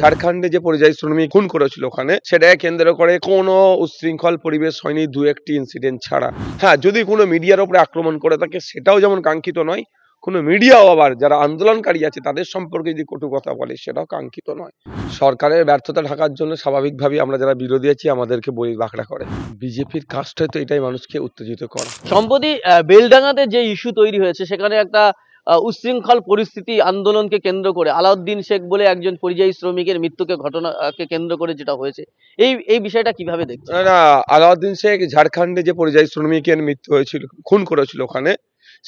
ঝাড়খণ্ডে যে পরিযায়ী শ্রমিক খুন করেছিল ওখানে সেটাকে কেন্দ্র করে কোনো উচ্ছৃঙ্খল পরিবেশ হয়নি দু একটি ইনসিডেন্ট ছাড়া। হ্যাঁ যদি কোনো মিডিয়ার উপরে আক্রমণ করে থাকে, সেটাও যেমন কাঙ্ক্ষিত নয়, কোনো মিডিয়াও আবার যারা আন্দোলনকারী আছে, তাদের সম্পর্কে যদি কটু কথা বলে, সেটাও কাঙ্ক্ষিত নয়। সরকারের ব্যর্থতা ঢাকার জন্য স্বাভাবিকভাবেই আমরা যারা বিরোধী আছি, আমাদেরকে বলি বাঁকড়া করে। বিজেপির কাজটাই তো এটাই মানুষকে উত্তেজিত করা। সম্প্রতি বেলডাঙ্গাতে যে ইস্যু তৈরি হয়েছে, সেখানে একটা উচ্ছৃঙ্খল পরিস্থিতি আন্দোলনকে কেন্দ্র করে, আলাউদ্দিন শেখ বলে একজন পরিযায়ী শ্রমিকের মৃত্যুকে ঘটনাকে কেন্দ্র করে যেটা হয়েছে। এই এই বিষয়টা কীভাবে দেখছেন? না আলাউদ্দিন শেখ ঝাড়খণ্ডে যে পরিযায়ী শ্রমিকের মৃত্যু হয়েছিল, খুন করেছিল ওখানে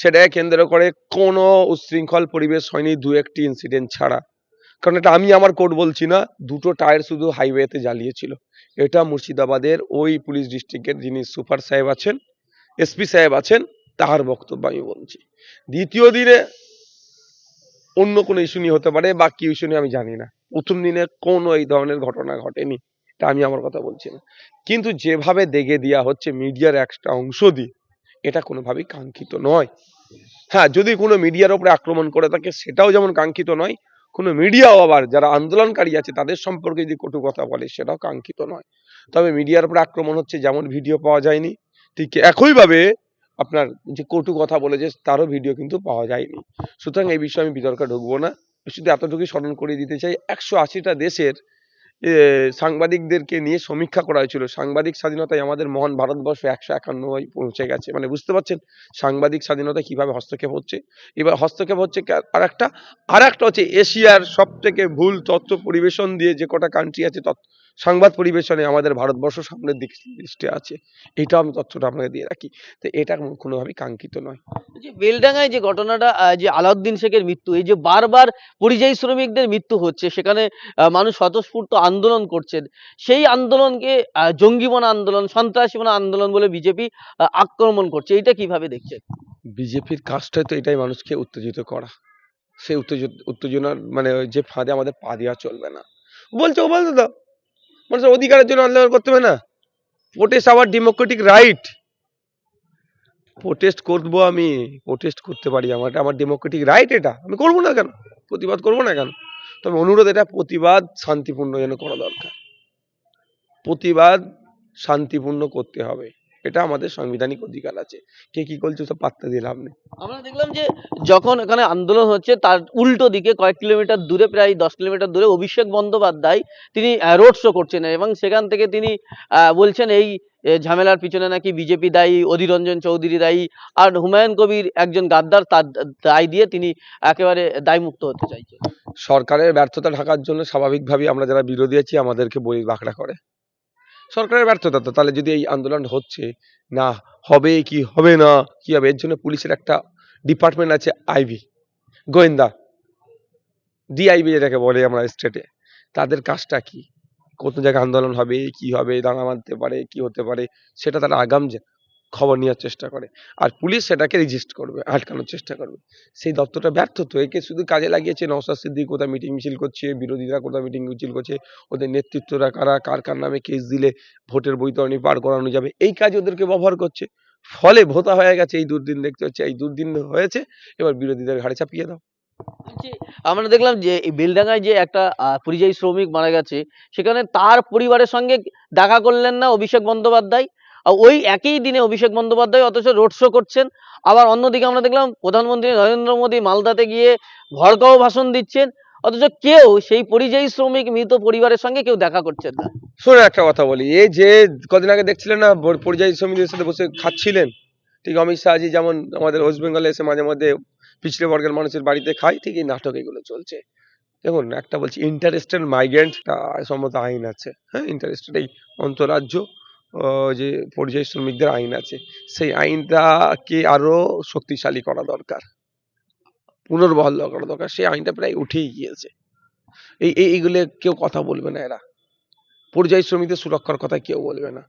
সেটাকে কেন্দ্র করে কোনো উচ্ছৃঙ্খল পরিবেশ হয়নি দু একটি ইনসিডেন্ট ছাড়া। কারণ এটা আমি আমার কোর্ট বলছি না, দুটো টায়ার শুধু হাইওয়েতে জ্বালিয়েছিল। এটা মুর্শিদাবাদের ওই পুলিশ ডিস্ট্রিক্টের যিনি সুপার সাহেব আছেন এসপি সাহেব আছেন তার বক্তব্য আমি বলছি। দ্বিতীয় দিনে অন্য কোনো ইস্যু নিয়ে হতে পারে, বা কি ইস্যু নিয়ে আমি জানি না। প্রথম দিনে কোনো এই ধরনের ঘটনা ঘটেনি, এটা আমি আমার কথা বলছি না। কিন্তু যেভাবে দেখে দেওয়া হচ্ছে মিডিয়ার একটা অংশ দিয়ে, এটা কোনোভাবেই কাঙ্ক্ষিত নয়। হ্যাঁ যদি কোনো মিডিয়ার ওপরে আক্রমণ করে থাকে, সেটাও যেমন কাঙ্ক্ষিত নয়, কোনো মিডিয়াও আবার যারা আন্দোলনকারী আছে, তাদের সম্পর্কে যদি কটু কথা বলে, সেটাও কাঙ্ক্ষিত নয়। তবে মিডিয়ার উপরে আক্রমণ হচ্ছে, যেমন ভিডিও পাওয়া যায়নি, ঠিক একইভাবে আপনার যে কটু কথা বলেছে তারও ভিডিও কিন্তু পাওয়া যায়নি। সুতরাং এই বিষয়ে আমি বিতর্কে ঢুকবো না। শুধু এতটুকুই স্মরণ করিয়ে দিতে চাই, একশো আশিটা দেশের সাংবাদিকদেরকে নিয়ে সমীক্ষা করা হয়েছিল। সাংবাদিক স্বাধীনতায় আমাদের মহান ভারতবর্ষ একশো একান্নয় পৌঁছে গেছে। মানে বুঝতে পারছেন সাংবাদিক স্বাধীনতা কীভাবে হস্তক্ষেপ হচ্ছে? এবার হস্তক্ষেপ হচ্ছে আর একটা আর একটা হচ্ছে এশিয়ার সব থেকে ভুল তথ্য পরিবেশন দিয়ে যে কটা কান্ট্রি আছে তথ্য সংবাদ পরিবেশনে আমাদের ভারতবর্ষ সামনের দিক লিস্টে আছে। এইটাও আমি তথ্যটা আপনাকে দিয়ে রাখি। তো এটা কোনোভাবেই কাঙ্ক্ষিত নয়। যে বেলডাঙ্গায় যে ঘটনাটা যে আলাউদ্দিন শেখের মৃত্যু এই যে বারবার পরিযায়ী শ্রমিকদের মৃত্যু হচ্ছে সেখানে মানুষ স্বতঃস্ফূর্ত আন্দোলন করছেন। সেই আন্দোলনকে আহ, জঙ্গিমনা আন্দোলন সন্ত্রাসীমনা আন্দোলন বলে বিজেপি আক্রমণ করছে। এটা কীভাবে দেখছেন? বিজেপির কাজটাই তো এটাই মানুষকে উত্তেজিত করা। সেই উত্তেজিত উত্তেজনার মানে যে ফাঁদে আমাদের পা দেওয়া চলবে না। বলছে ও বলতে দাও মানুষের অধিকারের জন্য আন্দোলন করতে হবে না। Protest our democratic right protest করব আমি প্রোটেস্ট করতে পারি আমার আমার ডেমোক্রেটিক রাইট এটা। আমি করব না কেন? প্রতিবাদ করব না কেন? তবে অনুরোধ এটা, প্রতিবাদ শান্তিপূর্ণ যেন করা দরকার। প্রতিবাদ শান্তিপূর্ণ করতে হবে। এটা আমাদের সাংবিধানিক অধিকার আছে। কে কি করছে সব পাত্তা দিয়ে লাভ নেই। আমরা দেখলাম যে যখন এখানে আন্দোলন হচ্ছে তার উল্টো দিকে কয়েক কিলোমিটার দূরে প্রায় দশ কিলোমিটার দূরে অভিষেক বন্দ্যোপাধ্যায় তিনি রোড শো করছেন এবং সেখান থেকে তিনি বলছেন এই ঝামেলার পিছনে নাকি বিজেপি দায়ী অধীর রঞ্জন চৌধুরী দায়ী আর হুমায়ুন কবির একজন গাদ্দার তার দায় দিয়ে তিনি একেবারে দায়মুক্ত হতে চাইছেন। সরকারের ব্যর্থতা ঢাকার জন্য স্বাভাবিকভাবেই আমরা যারা বিরোধী আছি আমাদেরকে বই বাঁকড়া করে। সরকারের ব্যর্থতা তো, তাহলে যদি এই আন্দোলন হচ্ছে, না, হবে কি হবে না, কি হবে? এর জন্য পুলিশের একটা ডিপার্টমেন্ট আছে আইবি গোয়েন্দা ডিআইবি যেটাকে বলে আমরা স্টেটে, তাদের কাজটা কি? কোন জায়গায় আন্দোলন হবে, কি হবে, দাঙ্গা মানতে পারে, কি হতে পারে, সেটা তারা আগাম যে খবর নেওয়ার চেষ্টা করে। আর পুলিশ সেটাকে রেজিস্ট করবে, আটকানোর চেষ্টা করবে। সেই দপ্তরটা ব্যর্থ তো, একে শুধু কাজে লাগিয়েছে নওশাদ সিদ্দিক, কোথায় মিটিং মিছিল করছে, বিরোধীরা কোথায় মিটিং মিছিল করছে, ওদের নেতৃত্বরা কারা, কার কার নামে কেস দিলে ভোটের বৈতরণী পার করানো যাবে, এই কাজে ওদেরকে ব্যবহার করছে। ফলে ভোতা হয়ে গেছে, এই দুর্দিন দেখতে হচ্ছে, এই দুর্দিন হয়েছে, এবার বিরোধীদের ঘাড়ে চাপিয়ে দাও। আমরা দেখলাম যে এই বেলডাঙ্গায় যে একটা পরিযায়ী শ্রমিক মারা গেছে, সেখানে তার পরিবারের সঙ্গে দেখা করলেন না অভিষেক বন্দ্যোপাধ্যায় ওই একই দিনে অভিষেক বন্দ্যোপাধ্যায় অথচ রোড শো করছেন। আবার অন্যদিকে আমরা দেখলাম প্রধানমন্ত্রী নরেন্দ্র মোদী মালদাতে গিয়ে ভড়কাও ভাষণ দিচ্ছেন। অথচ কেউ সেই পরিযায়ী শ্রমিক, মৃত পরিবারের সঙ্গে কেউ দেখা করছেন না। শোনো, একটা কথা বলি। এই যে কদিন আগে দেখছিলেন না পরিযায়ী শ্রমিকদের সাথে বসে খাচ্ছিলেন? ঠিক অমিত শাহজি যেমন আমাদের ওয়েস্ট বেঙ্গলে এসে মাঝে মধ্যে পিছড়ে বর্গের মানুষের বাড়িতে খায়, ঠিক এই নাটক এগুলো চলছে। দেখুন, একটা বলছি ইন্টারেস্টেড মাইগ্রেন্ট সম্মত আইন আছে। হ্যাঁ ইন্টারেস্টেড এই অন্তরাজ্য। যে পরিযায়ী শ্রমিকদের আইন আছে, সেই আইনটাকে আরও শক্তিশালী করা দরকার, পুনর্বহাল করা দরকার, সেই আইনটা প্রায় উঠেই গিয়েছে। এই, এই- এইগুলো কেউ কথা বলবে না এরা। পরিযায়ী শ্রমিকদের সুরক্ষার কথা কেউ বলবে না।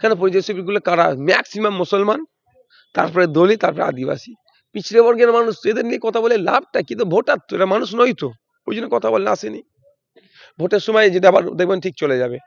কেন পরিযায়ী শ্রমিকগুলো কারা? ম্যাক্সিমাম মুসলমান, তারপরে দলিত, তারপরে আদিবাসী। পিছড়ে বর্গের মানুষ, এদের নিয়ে কথা বলে লাভটা কিন্তু ভোটার তো, এরা মানুষ নয় তো ওই জন্য কথা বললে আসেনি। ভোটের সময় যদি আবার দেখবেন ঠিক চলে যাবে।